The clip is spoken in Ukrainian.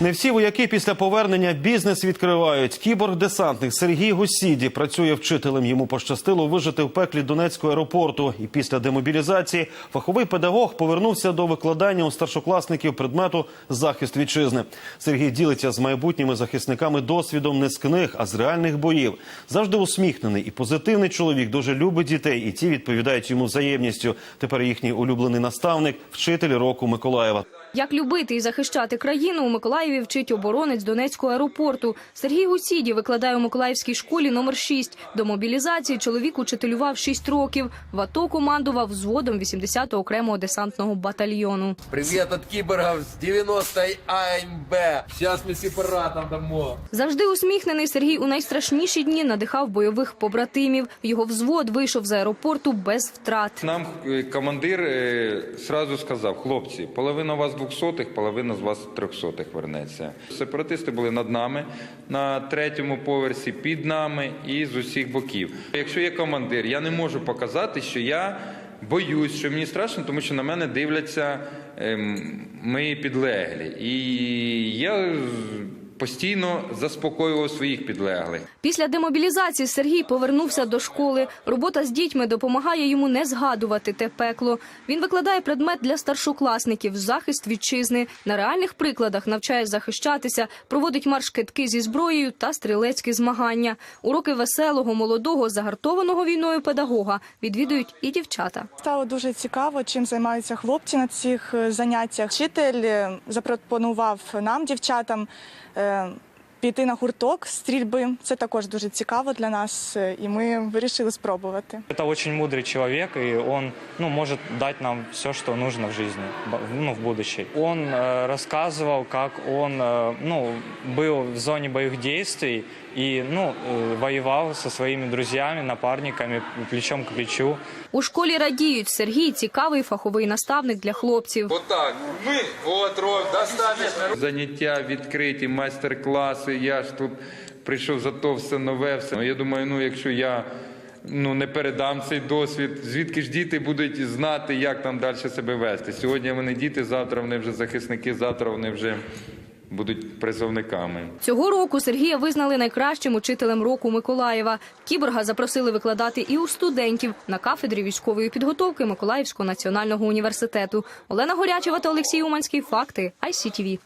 Не всі вояки після повернення бізнес відкривають. Кіборг-десантник Сергій Гусіді працює вчителем. Йому пощастило вижити в пеклі Донецького аеропорту. І після демобілізації фаховий педагог повернувся до викладання у старшокласників предмету захист вітчизни. Сергій ділиться з майбутніми захисниками досвідом не з книг, а з реальних боїв. Завжди усміхнений і позитивний чоловік дуже любить дітей, і ті відповідають йому взаємністю. Тепер їхній улюблений наставник, вчитель року Миколаєва. Як любити і захищати країну у Миколаєві вчить оборонець Донецького аеропорту. Сергій Гусіді викладає у Миколаївській школі номер 6. До мобілізації чоловік учителював 6 років. В АТО командував взводом 80-го окремого десантного батальйону. Привет от киборгов с 90 АМБ. Сейчас мы сепаратом домой. Завжди усміхнений Сергій у найстрашніші дні надихав бойових побратимів. Його взвод вийшов з аеропорту без втрат. Нам е, командир е, сразу сказав, хлопці, половина вас двохсотих, половина з вас трьохсотих вернеться. Сепаратисти були над нами на третьому поверсі, під нами і з усіх боків. Якщо є командир, я не можу показати, що я боюсь, що мені страшно, тому що на мене дивляться ем, мої підлеглі. І я постійно заспокоював своїх підлеглих. Після демобілізації Сергій повернувся до школи. Робота з дітьми допомагає йому не згадувати те пекло. Він викладає предмет для старшокласників захист вітчизни. На реальних прикладах навчає захищатися, проводить марш-китки зі зброєю та стрілецькі змагання. Уроки веселого, молодого, загартованого війною педагога відвідують і дівчата. Стало дуже цікаво, чим займаються хлопці на цих е, заняттях. Вчитель е, запропонував нам, дівчатам, 嗯、呃。піти на гурток стрільби. Це також дуже цікаво для нас, е, і ми вирішили спробувати. Это очень мудрый человек, и он ну, может дать нам все, что нужно в жизни, б- ну, в будущей. Он э, рассказывал, как он э, ну, был в зоне боевых действий и ну, э, воевал со своими друзьями, напарниками, плечом к плечу. У школі радіють Сергій цікавий фаховий наставник для хлопців. Вот так. Мы. Вот, Ром, достаточно. Заняття відкриті, майстер-класи. Я ж тут прийшов за то все нове. Все. Ну, Я думаю, ну якщо я ну не передам цей досвід, звідки ж діти будуть знати, як там далі себе вести. Сьогодні вони діти, завтра вони вже захисники, завтра вони вже будуть призовниками. Цього року Сергія визнали найкращим учителем року Миколаєва. Кіборга запросили викладати і у студентів на кафедрі військової підготовки Миколаївського національного університету. Олена Горячева та Олексій Уманський. Факти ICTV.